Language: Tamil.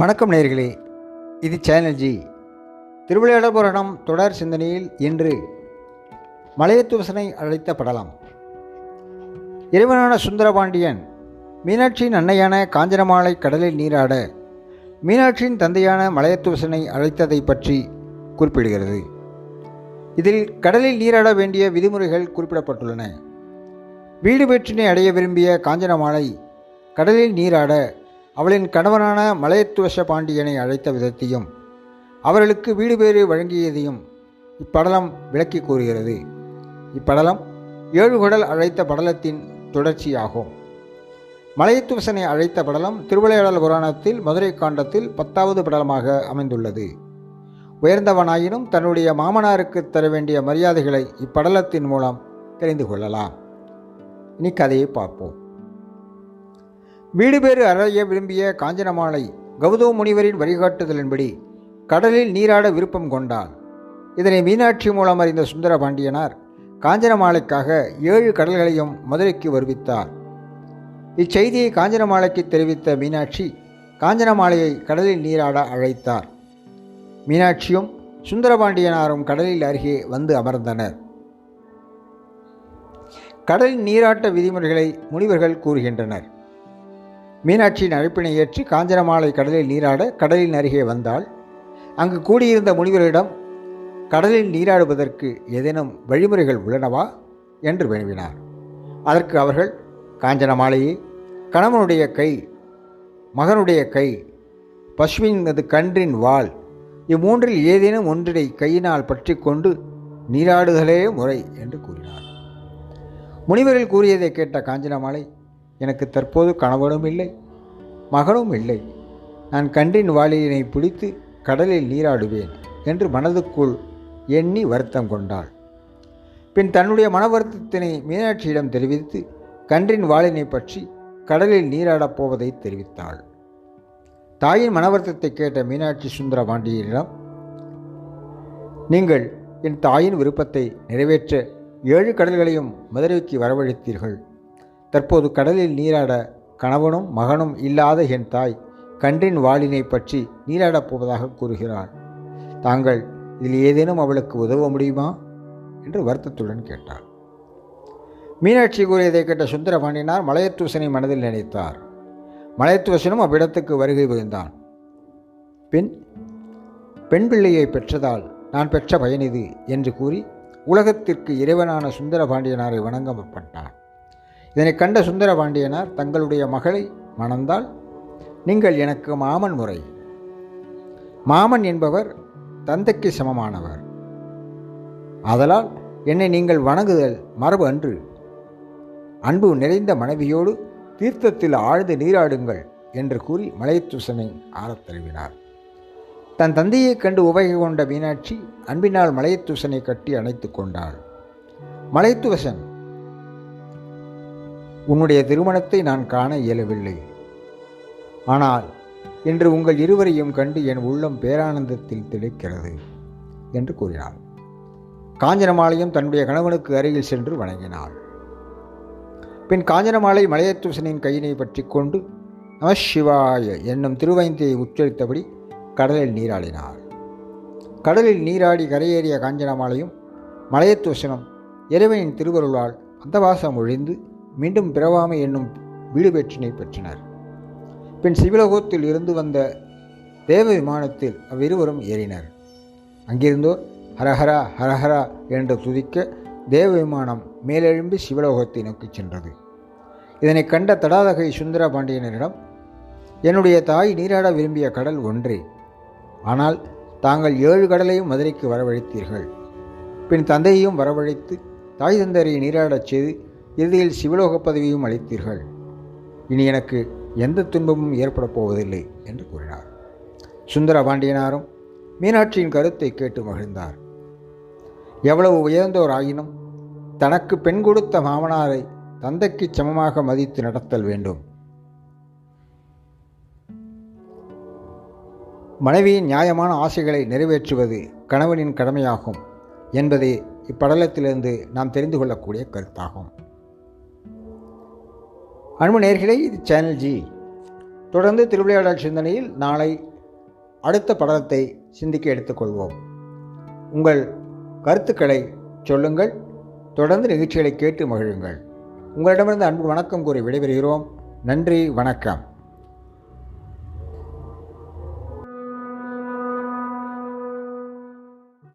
வணக்கம் நேர்களே. இது சேனல் ஜி திருவிளையாடல் புராணம் தொடர் சிந்தனையில் இன்று மலையத்துவசனை அழைத்த படலாம். இறைவனான சுந்தரபாண்டியன் மீனாட்சியின் அன்னையான காஞ்சனமாலை கடலில் நீராட மீனாட்சியின் தந்தையான மலையத்துவசனை அழைத்ததை பற்றி குறிப்பிடுகிறது. இதில் கடலில் நீராட வேண்டிய விதிமுறைகள் குறிப்பிடப்பட்டுள்ளன. வீடு வெற்றினை அடைய விரும்பிய காஞ்சனமாலை கடலில் நீராட அவளின் கணவனான மலையத்துவச பாண்டியனை அழைத்த விதத்தையும் அவர்களுக்கு வீடு பேறு வழங்கியதையும் இப்படலம் விளக்கி கூறுகிறது. இப்படலம் ஏழு குடல் அழைத்த படலத்தின் தொடர்ச்சியாகும். மலையத்துவசனை அழைத்த படலம் திருவிளையாடல் புராணத்தில் மதுரை காண்டத்தில் பத்தாவது படலமாக அமைந்துள்ளது. உயர்ந்தவனாயினும் தன்னுடைய மாமனாருக்கு தர வேண்டிய மரியாதைகளை இப்படலத்தின் மூலம் தெரிந்து கொள்ளலாம். இனி கதையை பார்ப்போம். வீடு பேறு அறைய விரும்பிய காஞ்சனமாலை கௌதம முனிவரின் வழிகாட்டுதலின்படி கடலில் நீராட விருப்பம் கொண்டாள் இதனை மீனாட்சி மூலம் அறிந்த சுந்தர பாண்டியனார் காஞ்சனமாலைக்காக ஏழு கடல்களையும் மதுரைக்கு வருவித்தார். இச்செய்தியை காஞ்சனமாலைக்கு தெரிவித்த மீனாட்சி காஞ்சனமாலையை கடலில் நீராட அழைத்தார். மீனாட்சியும் சுந்தரபாண்டியனாரும் கடலில் அருகே வந்து அமர்ந்தனர். கடலில் நீராட்ட விதிமுறைகளை முனிவர்கள் கூறுகின்றனர். மீனாட்சியின் அழைப்பினை ஏற்று காஞ்சனமாலை கடலில் நீராட கடலின் அருகே வந்தால் அங்கு கூடியிருந்த முனிவரிடம் கடலில் நீராடுவதற்கு ஏதேனும் வழிமுறைகள் உள்ளனவா? என்று வினவினார். அதற்கு அவர்கள் காஞ்சனமாலையே கணவனுடைய கை மகனுடைய கை பசுவின் கன்றின் வாள் இம்மூன்றில் ஏதேனும் ஒன்றினை கையினால் பற்றி கொண்டு நீராடுதலே முறை என்று கூறினார். முனிவர்கள் கூறியதை கேட்ட காஞ்சனமாலை எனக்கு தற்போது கணவனும் இல்லை மகனும் இல்லை. நான் கன்றின் வாளியினை பிடித்து கடலில் நீராடுவேன் என்று மனதுக்குள் எண்ணி வருத்தம் கொண்டாள். பின் தன்னுடைய மன வருத்தத்தினை மீனாட்சியிடம் தெரிவித்து கன்றின் வாளினை பற்றி கடலில் நீராடப் போவதை தெரிவித்தாள். தாயின் மனவருத்தத்தை கேட்ட மீனாட்சி சுந்தர பாண்டியனிடம் நீங்கள் என் தாயின் விருப்பத்தை நிறைவேற்ற ஏழு கடல்களையும் மதுரைக்கு வரவழைத்தீர்கள். தற்போது கடலில் நீராட கணவனும் மகனும் இல்லாத என் தாய் கன்றின் வாளினை பற்றி நீராடப் போவதாக கூறுகிறாள். தாங்கள் இதில் ஏதேனும் அவளுக்கு உதவ முடியுமா? என்று வருத்தத்துடன் கேட்டாள். மீனாட்சி கூறியதை கேட்ட சுந்தரபாண்டியனார் மலையத்துவசனை மனதில் நினைத்தார். மலையத்துவசனும் அவ்விடத்துக்கு வருகை புரிந்தான். பின் பெண் பிள்ளையை பெற்றதால் நான் பெற்ற பயன் இது என்று கூறி உலகத்திற்கு இறைவனான சுந்தரபாண்டியனாரை வணங்க இதனை கண்ட சுந்தரபாண்டியனார் தங்களுடைய மகளை மணந்தால் நீங்கள் எனக்கு மாமன் முறை. மாமன் என்பவர் தந்தைக்கு சமமானவர். ஆதலால் என்னை நீங்கள் வணங்குதல் மரபு அன்று. அன்பு நிறைந்த மனைவியோடு தீர்த்தத்தில் ஆழ்ந்து நீராடுங்கள் என்று கூறி மலையத்துசனை ஆறத் தழுவினார். தன் தந்தையைக் கண்டு உபகை கொண்ட மீனாட்சி அன்பினால் மலையத்துசனை கட்டி அணைத்து கொண்டாள். மலைத்துவசன் உன்னுடைய திருமணத்தை நான் காண இயலவில்லை. ஆனால் இன்று உங்கள் இருவரையும் கண்டு என் உள்ளம் பேரானந்தத்தில் திளைக்கிறது என்று கூறினாள். காஞ்சனமாலையும் தன்னுடைய கணவனுக்கு அருகில் சென்று வணங்கினாள். பின் காஞ்சனமாலை மலையத்துசனின் கையினை பற்றி கொண்டு நமசிவாய என்னும் திருவைந்தியை உச்சரித்தபடி கடலில் நீராடினாள். கடலில் நீராடி கரையேறிய காஞ்சனமாலையும் மலையத்துவசனும் இறைவனின் திருவருளால் அந்தவாசம் ஒழிந்து மீண்டும் பிறவாமை என்னும் வீடு பெற்றினை பெற்றனர். பின் சிவலோகத்தில் இருந்து வந்த தேவ விமானத்தில் அவ்விருவரும் ஏறினர். அங்கிருந்தோர் ஹரஹரா ஹரஹரா என்று துதிக்க தேவ விமானம் மேலெழும்பி சிவலோகத்தை நோக்கிச் சென்றது. இதனை கண்ட தடாதகை சுந்தர பாண்டியனரிடம் என்னுடைய தாய் நீராட விரும்பிய கடல் ஒன்றே. ஆனால் தாங்கள் ஏழு கடலையும் மதுரைக்கு வரவழைத்தீர்கள். பின் தந்தையையும் வரவழைத்து தாய் தந்தரை நீராடச் செய்து இறுதியில் சிவலோக பதவியும் அளித்தீர்கள். இனி எனக்கு எந்த துன்பமும் ஏற்பட போவதில்லை என்று கூறினார். சுந்தர பாண்டியனாரும் மீனாட்சியின் கருத்தை கேட்டு மகிழ்ந்தார். எவ்வளவு உயர்ந்தோர் ஆயினும் தனக்கு பெண் கொடுத்த மாமனாரை தந்தைக்கு சமமாக மதித்து நடத்தல் வேண்டும். மனைவியின் நியாயமான ஆசைகளை நிறைவேற்றுவது கணவனின் கடமையாகும் என்பதே இப்படலத்திலிருந்து நாம் தெரிந்து கொள்ளக்கூடிய கருத்தாகும். அன்பு நேர்களே இது சேனல் ஜி தொடர்ந்து திருவிளையாடல் சிந்தனையில் நாளை அடுத்த படத்தை சிந்திக்க எடுத்துக்கொள்வோம். உங்கள் கருத்துக்களை சொல்லுங்கள் தொடர்ந்து நிகழ்ச்சிகளை கேட்டு மகிழுங்கள். உங்களிடமிருந்து அன்பு வணக்கம் கூறி விடைபெறுகிறோம். நன்றி வணக்கம்.